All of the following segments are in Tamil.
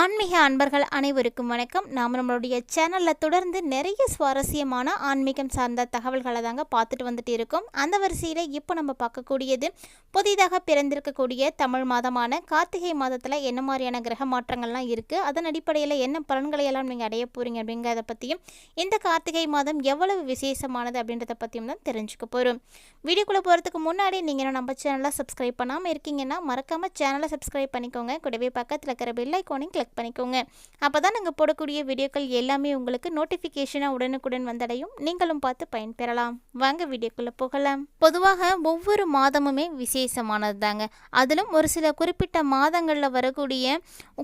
ஆன்மீக அன்பர்கள் அனைவருக்கும் வணக்கம். நாம் நம்மளுடைய சேனலில் தொடர்ந்து நிறைய சுவாரஸ்யமான ஆன்மீகம் சார்ந்த தகவல்களை தாங்க பார்த்துட்டு வந்துட்டு இருக்கோம். அந்த வரிசையில் இப்போ நம்ம பார்க்கக்கூடியது புதிதாக பிறந்திருக்கக்கூடிய தமிழ் மாதமான கார்த்திகை மாதத்தில் என்ன மாதிரியான கிரக மாற்றங்கள்லாம் இருக்குது அதன் அடிப்படையில் என்ன பலன்களை எல்லாம் நீங்கள் அடைய போகிறீங்க அப்படிங்கிறத பற்றியும் இந்த கார்த்திகை மாதம் எவ்வளவு விசேஷமானது அப்படின்றத பற்றியும் தான் தெரிஞ்சுக்க போகிறோம் வீடியோக்குள்ளே போகிறதுக்கு முன்னாடி நீங்கள் நம்ம சேனலை சப்ஸ்கிரைப் பண்ணாமல் இருக்கீங்கன்னா மறக்காமல் சேனலை சப்ஸ்கிரைப் பண்ணிக்கோங்க. கூடவே பக்கத்தில் இருக்கிற பெல் கிளிக் பண்ணிக்கோங்க. அப்போ தான் நாங்கள் போடக்கூடிய வீடியோக்கள் எல்லாமே உங்களுக்கு நோட்டிஃபிகேஷனாக உடனுக்குடன் வந்தடையும். நீங்களும் பார்த்து பயன்பெறலாம். வாங்க வீடியோக்குள்ளே போகலாம். பொதுவாக ஒவ்வொரு மாதமுமே விசேஷமானது தாங்க அதிலும் ஒரு சில குறிப்பிட்ட மாதங்களில் வரக்கூடிய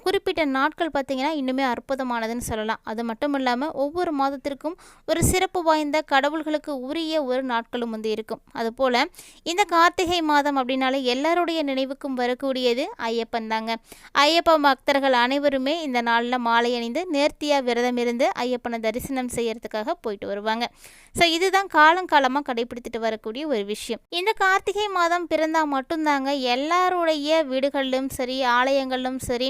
குறிப்பிட்ட நாட்கள் பார்த்திங்கன்னா இன்னுமே அற்புதமானதுன்னு சொல்லலாம். அது மட்டும் இல்லாமல் ஒவ்வொரு மாதத்திற்கும் ஒரு சிறப்பு வாய்ந்த கடவுள்களுக்கு உரிய ஒரு நாட்களும் வந்து இருக்கும். அதுபோல் இந்த கார்த்திகை மாதம் அப்படின்னாலே எல்லாருடைய நினைவுக்கும் வரக்கூடியது ஐயப்பன் தாங்க ஐயப்ப பக்தர்கள் அனைவரும் இந்த நாளில் மாலை அணிந்து நேர்த்தியாக விரதம் இருந்து ஐயப்பனை தரிசனம் செய்யறதுக்காக போயிட்டு வருவாங்க. ஸோ இதுதான் காலங்காலமாக கடைபிடித்துட்டு வரக்கூடிய ஒரு விஷயம். இந்த கார்த்திகை மாதம் பிறந்தால் மட்டும்தாங்க எல்லாருடைய வீடுகளிலும் சரி ஆலயங்களிலும் சரி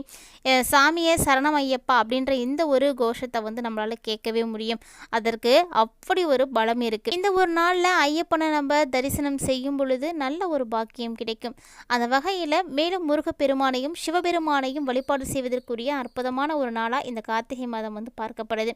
சாமியே சரணம் ஐயப்பா அப்படின்ற இந்த ஒரு கோஷத்தை வந்து நம்மளால் கேட்கவே முடியும். அதற்கு அப்படி ஒரு பலம் இருக்குது இந்த ஒரு நாளில் ஐயப்பனை நம்ம தரிசனம் செய்யும் பொழுது நல்ல ஒரு பாக்கியம் கிடைக்கும். அந்த வகையில் மேலும் முருகப்பெருமானையும் சிவபெருமானையும் வழிபாடு செய்வதற்குரிய அற்புதமான ஒரு நாளாக இந்த கார்த்திகை மாதம் வந்து பார்க்கப்படுது.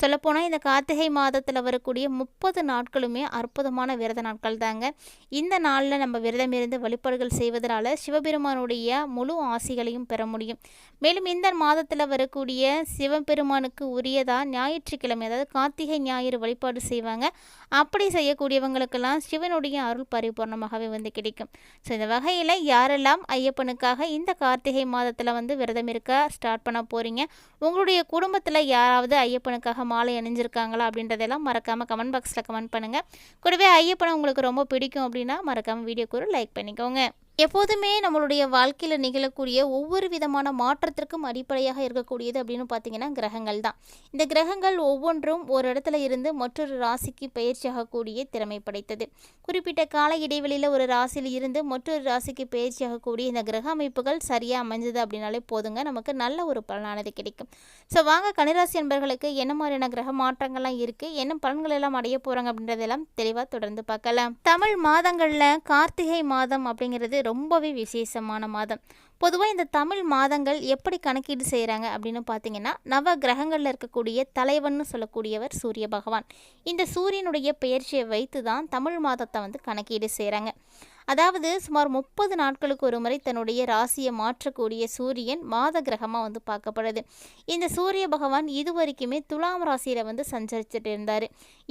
சொல்லப்போனால் இந்த கார்த்திகை மாதத்தில் வரக்கூடிய முப்பது நாட்களுமே அற்புதமான விரத நாட்கள் தாங்க. இந்த நாளில் நம்ம விரதம் இருந்து வழிபாடுகள் செய்வதனால சிவபெருமானுடைய முழு ஆசைகளையும் பெற முடியும். மேலும் இந்த மாதத்தில் வரக்கூடிய சிவபெருமானுக்கு உரியதாக ஞாயிற்றுக்கிழமை அதாவது கார்த்திகை ஞாயிறு வழிபாடு செய்வாங்க. அப்படி செய்யக்கூடியவங்களுக்கெல்லாம் சிவனுடைய அருள் பரிபூர்ணமாகவே வந்து கிடைக்கும். ஸோ இந்த வகையில் யாரெல்லாம் ஐயப்பனுக்காக இந்த கார்த்திகை மாதத்தில் வந்து விரதம் இருக்க ஸ்டார்ட் பண்ண போகிறீங்க உங்களுடைய குடும்பத்தில் யாராவது ஐயப்பனுக்காக மாலை அணிஞ்சிருக்காங்களா அப்படின்றதெல்லாம் மறக்காமல் கமெண்ட் பாக்ஸில் கமெண்ட் பண்ணுங்கள் கூடவே ஐயப்பனை உங்களுக்கு ரொம்ப பிடிக்கும் அப்படின்னா மறக்காமல் வீடியோக்கு ஒரு லைக் பண்ணிக்கோங்க. எப்போதுமே நம்மளுடைய வாழ்க்கையில் நிகழக்கூடிய ஒவ்வொரு விதமான மாற்றத்திற்கும் அடிப்படையாக இருக்கக்கூடியது அப்படின்னு பார்த்தீங்கன்னா கிரகங்கள் தான். இந்த கிரகங்கள் ஒவ்வொன்றும் ஒரு இடத்துல இருந்து மற்றொரு ராசிக்கு பயிற்சியாகக்கூடிய திறமை படைத்தது. குறிப்பிட்ட கால இடைவெளியில் ஒரு ராசியில் இருந்து மற்றொரு ராசிக்கு பயிற்சியாகக்கூடிய இந்த கிரக அமைப்புகள் சரியாக அமைஞ்சது அப்படின்னாலே போதுங்க. நமக்கு நல்ல ஒரு பலனானது கிடைக்கும். ஸோ வாங்க கனிராசி என்பர்களுக்கு என்ன மாதிரியான கிரக மாற்றங்கள்லாம் இருக்குது என்ன பலன்கள் எல்லாம் அடைய போகிறாங்க அப்படின்றதெல்லாம் தெளிவாக தொடர்ந்து பார்க்கலாம். தமிழ் மாதங்களில் கார்த்திகை மாதம் அப்படிங்கிறது ரொம்பவே விசேஷமான மாதம். பொதுவாக இந்த தமிழ் மாதங்கள் எப்படி கணக்கீடு செய்கிறாங்க அப்படின்னு பார்த்தீங்கன்னா நவ கிரகங்களில் இருக்கக்கூடிய தலைவன் சொல்லக்கூடியவர் சூரிய பகவான். இந்த சூரியனுடைய பெயர்ச்சியை வைத்து தான் தமிழ் மாதத்தை வந்து கணக்கீடு செய்கிறாங்க அதாவது சுமார் முப்பது நாட்களுக்கு ஒரு முறை தன்னுடைய ராசியை மாற்றக்கூடிய சூரியன் மாத கிரகமாக வந்து பார்க்கப்படுது. இந்த சூரிய பகவான் இது வரைக்குமே துலாம் ராசியில் வந்து சஞ்சரிச்சுட்டு இருந்தார்.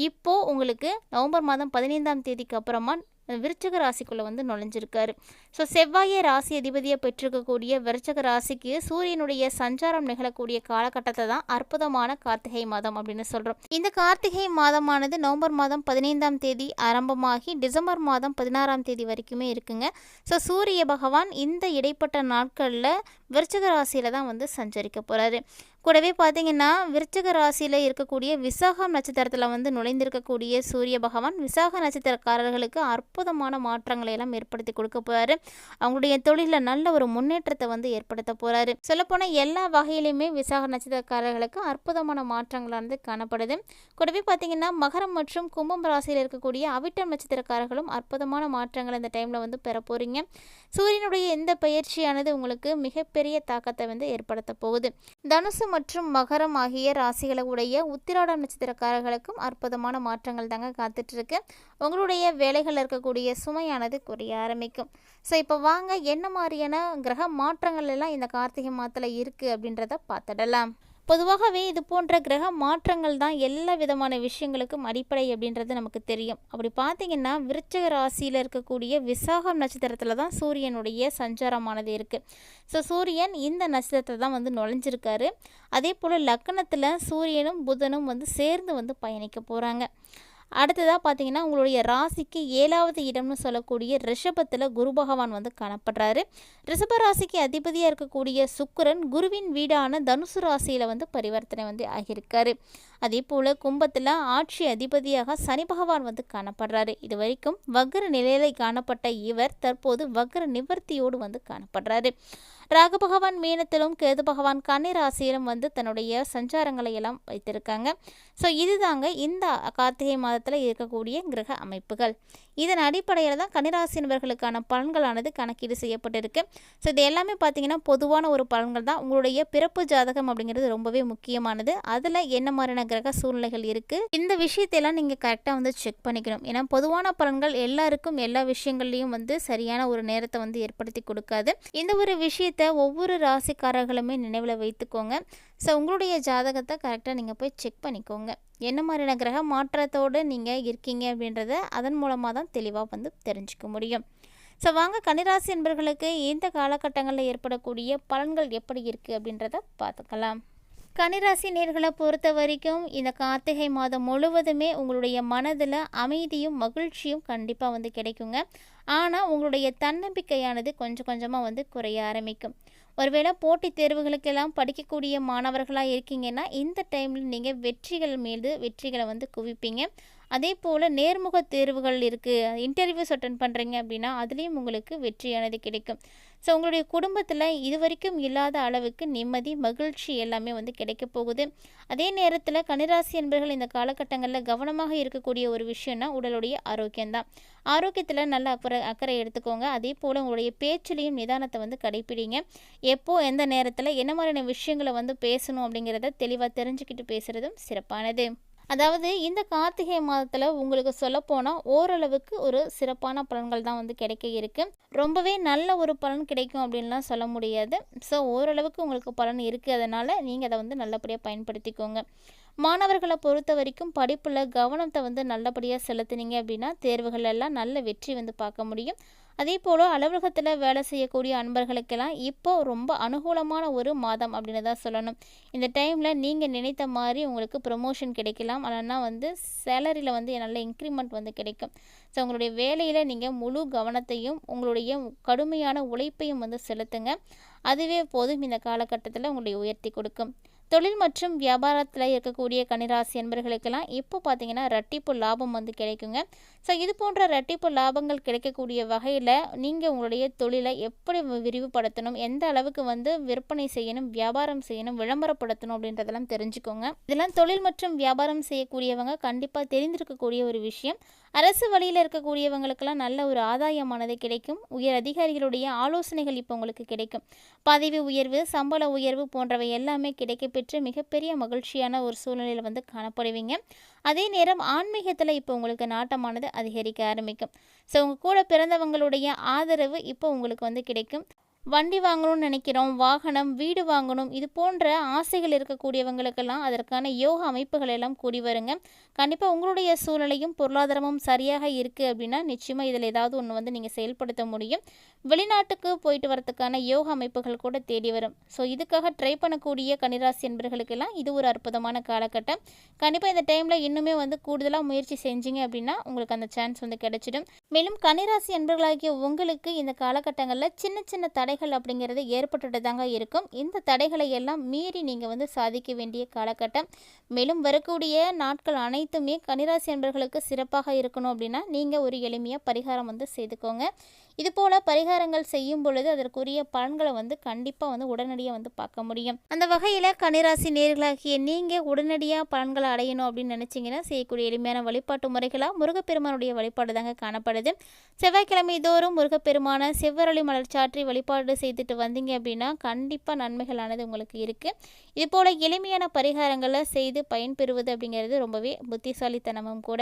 இப்போது உங்களுக்கு நவம்பர் மாதம் பதினைந்தாம் தேதிக்கு அப்புறமா விருச்சக ராசிக்குள்ளே வந்து நுழைஞ்சிருக்காரு. ஸோ செவ்வாயை ராசி அதிபதியை பெற்றிருக்கக்கூடிய விருச்சக ராசிக்கு சூரியனுடைய சஞ்சாரம் நிகழக்கூடிய காலகட்டத்தை தான் அற்புதமான கார்த்திகை மாதம் அப்படின்னு சொல்கிறோம் இந்த கார்த்திகை மாதமானது நவம்பர் மாதம் பதினைந்தாம் தேதி ஆரம்பமாகி டிசம்பர் மாதம் பதினாறாம் தேதி வரைக்குமே இருக்குங்க. ஸோ சூரிய பகவான் இந்த இடைப்பட்ட நாட்களில் விருச்சக ராசியில் தான் வந்து சஞ்சரிக்க போகிறாரு கூடவே பார்த்தீங்கன்னா விருச்சக ராசியில் இருக்கக்கூடிய விசாகம் நட்சத்திரத்தில் வந்து நுழைந்திருக்கக்கூடிய சூரிய பகவான் விசாக நட்சத்திரக்காரர்களுக்கு அற்புதமான மாற்றங்களை எல்லாம் ஏற்படுத்தி கொடுக்க போகிறாரு அவங்களுடைய தொழிலில் நல்ல ஒரு முன்னேற்றத்தை வந்து ஏற்படுத்த போகிறாரு சொல்லப்போனால் எல்லா வகையிலையுமே விசாக நட்சத்திரக்காரர்களுக்கு அற்புதமான மாற்றங்களானது காணப்படுது. கூடவே பார்த்தீங்கன்னா மகரம் மற்றும் கும்பம் ராசியில் இருக்கக்கூடிய அவிட்டம் நட்சத்திரக்காரர்களும் அற்புதமான மாற்றங்கள் இந்த டைமில் வந்து பெற போகிறீங்க சூரியனுடைய இந்த பயிற்சியானது உங்களுக்கு மிகப்பெரிய தாக்கத்தை வந்து ஏற்படுத்த போகுது. தனுசு மற்றும் மகரம் ஆகிய ராசிகளை உடைய உத்திராடம் நட்சத்திரக்காரர்களுக்கும் அற்புதமான மாற்றங்கள் தாங்க காத்துட்ருக்கு. உங்களுடைய வேலைகளில் இருக்கக்கூடிய சுமையானது குறைய ஆரம்பிக்கும். ஸோ இப்போ வாங்க என்ன மாதிரியான கிரக மாற்றங்கள் எல்லாம் இந்த கார்த்திகை மாதத்தில் இருக்குது அப்படின்றத பார்த்துடலாம். பொதுவாகவே இது போன்ற கிரக மாற்றங்கள் தான் எல்லா விதமான விஷயங்களுக்கும் அடிப்படை அப்படின்றது நமக்கு தெரியும். அப்படி பார்த்தீங்கன்னா விருச்சக ராசியில் இருக்கக்கூடிய விசாகம் நட்சத்திரத்தில் தான் சூரியனுடைய சஞ்சாரமானது இருக்குது ஸோ சூரியன் இந்த நட்சத்திரத்தை தான் வந்து நுழைஞ்சிருக்காரு. அதே போல் லக்கணத்தில் சூரியனும் புதனும் வந்து சேர்ந்து வந்து பயணிக்க போகிறாங்க அடுத்ததாக பார்த்தீங்கன்னா உங்களுடைய ராசிக்கு ஏழாவது இடம்னு சொல்லக்கூடிய ரிஷபத்தில் குரு பகவான் வந்து காணப்படுறாரு. ரிஷப ராசிக்கு அதிபதியாக இருக்கக்கூடிய சுக்கிரன் குருவின் வீடான தனுசு ராசியில் வந்து பரிவர்த்தனை வந்து ஆகியிருக்காரு. அதே போல் கும்பத்தில் ஆட்சி அதிபதியாக சனி பகவான் வந்து காணப்படுறாரு. இது வரைக்கும் வக்ர நிலையில காணப்பட்ட இவர் தற்போது வக்ர நிவர்த்தியோடு வந்து காணப்படுறாரு. ராகு பகவான் மீனத்திலும் கேது பகவான் கன்னி ராசியிலும் வந்து தன்னுடைய சஞ்சாரங்களை எல்லாம் வைத்திருக்காங்க. ஸோ இதுதாங்க இந்த கார்த்திகை மாதத்தில் இருக்கக்கூடிய கிரக அமைப்புகள். இதன் அடிப்படையில் தான் கன்னிராசினவர்களுக்கான பலன்களானது கணக்கீடு செய்யப்பட்டிருக்கு. ஸோ இது எல்லாமே பார்த்தீங்கன்னா பொதுவான ஒரு பலன்கள் தான். உங்களுடைய பிறப்பு ஜாதகம் அப்படிங்கிறது ரொம்பவே முக்கியமானது. அதில் என்ன மாதிரியான கிரக சூழ்நிலைகள் இருக்குது இந்த விஷயத்தையெல்லாம் நீங்கள் கரெக்டாக வந்து செக் பண்ணிக்கணும். ஏன்னா பொதுவான பலன்கள் எல்லாருக்கும் எல்லா விஷயங்கள்லையும் வந்து சரியான ஒரு நேரத்தை வந்து ஏற்படுத்தி கொடுக்காது. இந்த ஒரு விஷயத்தை ஒவ்வொரு ராசிக்காரர்களுமே நினைவில் வைத்துக்கோங்க. ஸோ உங்களுடைய ஜாதகத்தை கரெக்டாக நீங்கள் போய் செக் பண்ணிக்கோங்க. என்ன மாதிரியான கிரக மாற்றத்தோடு நீங்கள் இருக்கீங்க அப்படின்றத அதன் மூலமாக தான் தெளிவாக வந்து தெரிஞ்சுக்க முடியும். ஸோ வாங்க கன்னிராசி என்பர்களுக்கு இந்த காலகட்டங்களில் ஏற்படக்கூடிய பலன்கள் எப்படி இருக்குது அப்படின்றத பார்த்துக்கலாம். கன்னிராசி நேர்களை பொறுத்த வரைக்கும் இந்த கார்த்திகை மாதம் முழுவதுமே உங்களுடைய மனதில் அமைதியும் மகிழ்ச்சியும் கண்டிப்பாக வந்து கிடைக்குங்க. ஆனால் உங்களுடைய தன்னம்பிக்கையானது கொஞ்சம் கொஞ்சமாக வந்து குறைய ஆரம்பிக்கும். ஒருவேளை போட்டித் தேர்வுகளுக்கெல்லாம் படிக்கக்கூடிய மாணவர்களாக இருக்கீங்கன்னா இந்த டைமில் நீங்கள் வெற்றிகள் மீது வெற்றிகளை வந்து குவிப்பீங்க. அதே போல் நேர்முக தேர்வுகள் இருக்குது இன்டர்வியூஸ் அட்டன் பண்ணுறீங்க அப்படின்னா அதுலேயும் உங்களுக்கு வெற்றியானது கிடைக்கும். ஸோ உங்களுடைய குடும்பத்தில் இது வரைக்கும் இல்லாத அளவுக்கு நிம்மதி மகிழ்ச்சி எல்லாமே வந்து கிடைக்க போகுது. அதே நேரத்தில் கனிராசி என்பர்கள் இந்த காலகட்டங்களில் கவனமாக இருக்கக்கூடிய ஒரு விஷயம்னா உடலுடைய ஆரோக்கியம்தான். ஆரோக்கியத்தில் நல்ல அக்கறை அக்கறை எடுத்துக்கோங்க. அதே போல் உங்களுடைய பேச்சிலையும் நிதானத்தை வந்து கடைப்பிடிங்க. எப்போது எந்த நேரத்தில் என்ன மாதிரியான விஷயங்களை வந்து பேசணும் அப்படிங்கிறத தெளிவாக தெரிஞ்சுக்கிட்டு பேசுகிறதும் சிறப்பானது. அதாவது இந்த கார்த்திகை மாதத்தில் உங்களுக்கு சொல்லப்போனால் ஓரளவுக்கு ஒரு சிறப்பான பலன்கள் தான் வந்து கிடைக்க இருக்கு. ரொம்பவே நல்ல ஒரு பலன் கிடைக்கும் அப்படின்லாம் சொல்ல முடியாது. ஸோ ஓரளவுக்கு உங்களுக்கு பலன் இருக்குது அதனால் நீங்கள் அதை வந்து நல்லபடியாக பயன்படுத்திக்கோங்க. மாணவர்களை பொறுத்த வரைக்கும் படிப்பில் கவனத்தை வந்து நல்லபடியாக செலுத்துனீங்க அப்படின்னா தேர்வுகள் எல்லாம் நல்ல வெற்றி வந்து பார்க்க முடியும். அதே போல் அலுவலகத்தில் வேலை செய்யக்கூடிய அன்பர்களுக்கெல்லாம் இப்போ ரொம்ப அனுகூலமான ஒரு மாதம் அப்படின்னு தான் சொல்லணும். இந்த டைமில் நீங்கள் நினைத்த மாதிரி உங்களுக்கு ப்ரொமோஷன் கிடைக்கலாம். இல்லைன்னா வந்து சேலரியில் வந்து நல்ல இன்க்ரிமெண்ட் வந்து கிடைக்கும். ஸோ உங்களுடைய வேலையில் நீங்கள் முழு கவனத்தையும் உங்களுடைய கடுமையான உழைப்பையும் வந்து செலுத்துங்க. அதுவே போதும் இந்த காலகட்டத்தில் உங்களுடைய உயர்த்தி கொடுக்கும். தொழில் மற்றும் வியாபாரத்தில் இருக்கக்கூடிய கனிராசி என்பர்களுக்கெல்லாம் இப்போ பார்த்தீங்கன்னா ரட்டிப்பு லாபம் வந்து கிடைக்குங்க. ஸோ இது போன்ற ரட்டிப்பு லாபங்கள் கிடைக்கக்கூடிய வகையில் நீங்கள் உங்களுடைய தொழிலை எப்படி விரிவுபடுத்தணும் எந்த அளவுக்கு வந்து விற்பனை செய்யணும் வியாபாரம் செய்யணும் விளம்பரப்படுத்தணும் அப்படின்றதெல்லாம் தெரிஞ்சுக்கோங்க. இதெல்லாம் தொழில் மற்றும் வியாபாரம் செய்யக்கூடியவங்க கண்டிப்பாக தெரிந்திருக்கக்கூடிய ஒரு விஷயம். அரசு வழியில் இருக்கக்கூடியவங்களுக்கெல்லாம் நல்ல ஒரு ஆதாயமானது கிடைக்கும். உயர் அதிகாரிகளுடைய ஆலோசனைகள் இப்போ உங்களுக்கு கிடைக்கும். பதவி உயர்வு சம்பள உயர்வு போன்றவை எல்லாமே பெற்று மிகப்பெரிய மகிழ்ச்சியான ஒரு சூழ்நிலையில் வந்து காணப்படுவீங்க. அதே நேரம் ஆன்மீகத்தில் இப்போ உங்களுக்கு நாட்டமானது அதிகரிக்க ஆரம்பிக்கும். ஸோ உங்கள் கூட பிறந்தவங்களுடைய ஆதரவு இப்போ உங்களுக்கு வந்து கிடைக்கும். வண்டி வாங்கணும்னு நினைக்கிறோம் வாகனம் வீடு வாங்கணும் இது போன்ற ஆசைகள் இருக்கக்கூடியவங்களுக்கெல்லாம் அதற்கான யோக அமைப்புகள் எல்லாம் கூடி வருங்க. கண்டிப்பாக உங்களுடைய சூழ்நிலையும் பொருளாதாரமும் சரியாக இருக்குது அப்படின்னா நிச்சயமாக இதில் ஏதாவது ஒன்று வந்து நீங்கள் செயல்படுத்த முடியும். வெளிநாட்டுக்கு போயிட்டு வரதுக்கான யோக அமைப்புகள் கூட தேடி வரும். ஸோ இதுக்காக ட்ரை பண்ணக்கூடிய கன்னிராசி என்பர்களுக்கெல்லாம் இது ஒரு அற்புதமான காலகட்டம். கண்டிப்பாக இந்த டைமில் இன்னுமே வந்து கூடுதலாக முயற்சி செஞ்சீங்க அப்படின்னா உங்களுக்கு அந்த சான்ஸ் வந்து கிடைச்சிடும். மேலும் கன்னிராசி என்பர்களாகிய உங்களுக்கு இந்த காலகட்டங்களில் சின்ன சின்ன தடைகள் அப்படிங்கிறது ஏற்பட்டுட்டு தாங்க இருக்கும். இந்த தடைகளை எல்லாம் மீறி நீங்கள் வந்து சாதிக்க வேண்டிய காலகட்டம். மேலும் வரக்கூடிய நாட்கள் அனைத்துமே கனிராசி என்பர்களுக்கு சிறப்பாக இருக்கணும் அப்படின்னா நீங்கள் ஒரு எளிமையாக பரிகாரம் வந்து செய்துக்கோங்க. இது போல பரிகாரங்கள் செய்யும் பொழுது அதற்குரிய பலன்களை வந்து கண்டிப்பாக வந்து உடனடியாக வந்து பார்க்க முடியும். அந்த வகையில் கன்னிராசி நேர்களாகிய நீங்கள் உடனடியாக பலன்களை அடையணும் அப்படின்னு நினச்சிங்கன்னா செய்யக்கூடிய எளிமையான வழிபாட்டு முறைகளாக முருகப்பெருமானுடைய வழிபாடு தாங்க காணப்படுது. செவ்வாய்க்கிழமை தோறும் முருகப்பெருமான செவ்வரளி மலர் சாற்றி வழிபாடு செய்துட்டு வந்தீங்க அப்படின்னா கண்டிப்பாக நன்மைகளானது உங்களுக்கு இருக்குது இதுபோல் எளிமையான பரிகாரங்களை செய்து பயன்பெறுவது அப்படிங்கிறது ரொம்பவே புத்திசாலித்தனமும் கூட.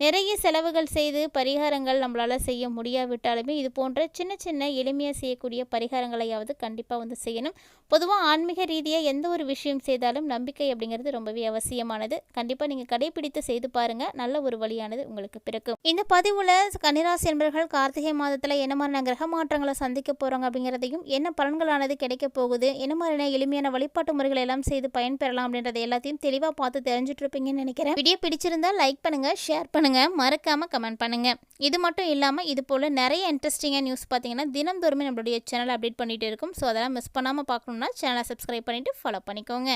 நிறைய செலவுகள் செய்து பரிகாரங்கள் நம்மளால் செய்ய முடியாவிட்டாலுமே இது போன்ற சின்ன சின்ன எளிமையாக செய்யக்கூடிய பரிகாரங்களையாவது கண்டிப்பாக வந்து செய்யணும். பொதுவாக ஆன்மீக ரீதியாக எந்த ஒரு விஷயம் செய்தாலும் நம்பிக்கை அப்படிங்கிறது ரொம்பவே அவசியமானது. கண்டிப்பாக நீங்கள் கடைபிடித்து செய்து பாருங்கள் நல்ல ஒரு வழியானது உங்களுக்கு பிறக்கும். இந்த பதிவில் கன்னிராசி என்பவர்கள் கார்த்திகை மாதத்தில் என்ன மாதிரியான கிரக மாற்றங்களை சந்திக்க போகிறாங்க அப்படிங்கிறதையும் என்ன பலன்களானது கிடைக்க போகுது என்ன மாதிரியான எளிமையான வழிபாட்டு முறைகளை எல்லாம் செய்து பயன்பெறலாம் அப்படின்றத எல்லாத்தையும் தெளிவாக பார்த்து தெரிஞ்சுட்டு இருப்பீங்கன்னு நினைக்கிறேன். வீடியோ பிடிச்சிருந்தா லைக் பண்ணுங்கள் ஷேர் பண்ணுங்கள் மறக்காமல் கமெண்ட் பண்ணுங்கள் இது மட்டும் இல்லாமல் இது போல் நிறைய இன்ட்ரெஸ்டிங்காக நியூஸ் பார்த்தீங்கன்னா தினந்தோறுமே நம்மளுடைய சேனல் அப்டேட் பண்ணிகிட்டு இருக்கும். ஸோ அதெல்லாம் மிஸ் பண்ணாமல் பார்க்கணுன்னா சேனலை சப்ஸ்கிரைப் பண்ணிவிட்டு ஃபாலோ பண்ணிக்கோங்க.